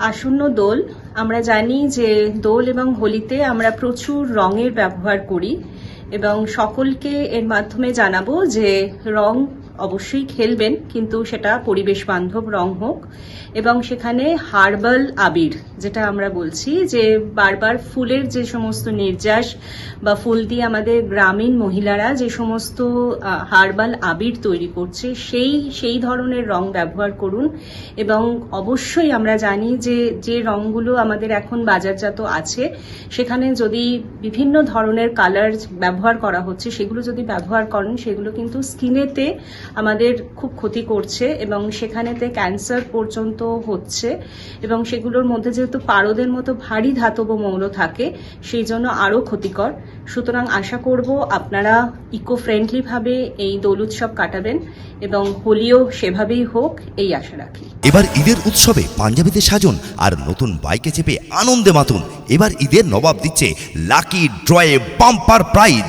আসন্ন দোল, আমরা জানি যে দোল এবং হোলিতে আমরা প্রচুর রঙের ব্যবহার করি এবং সকলকে এর মাধ্যমে জানাব যে রং অবশ্যই খেলবেন, কিন্তু সেটা পরিবেশ বান্ধব রং হোক। এবং সেখানে হার্বাল আবির, যেটা আমরা বলছি, যে বারবার ফুলের যে সমস্ত নির্যাস বা ফুল দিয়ে আমাদের গ্রামীণ মহিলারা যে সমস্ত হার্বাল আবির তৈরি করছে, সেই সেই ধরনের রং ব্যবহার করুন। এবং অবশ্যই আমরা জানি যে যে রংগুলো আমাদের এখন বাজারজাত আছে, সেখানে যদি বিভিন্ন ধরনের কালার ব্যবহার করা হচ্ছে, সেগুলো যদি ব্যবহার করেন, সেগুলো কিন্তু স্কিনেতে আমাদের খুব ক্ষতি করছে এবং সেখানেতে ক্যান্সার পর্যন্ত হচ্ছে এবং সেগুলোর মধ্যে যেহেতু পারদের মতো ভারী ধাতব মৌল থাকে, সেই জন্য আরও ক্ষতিকর। সুতরাং আশা করব আপনারা ইকো ফ্রেন্ডলিভাবে এই দোল উৎসব কাটাবেন এবং হোলিও সেভাবেই হোক, এই আশা রাখি। এবার ঈদের উৎসবে পাঞ্জাবিতে সাজুন আর নতুন বাইকে চেপে আনন্দে মাতুন। এবার ঈদের নবাব দিচ্ছে লাকি ড্রয়ে বাম্পার প্রাইজ।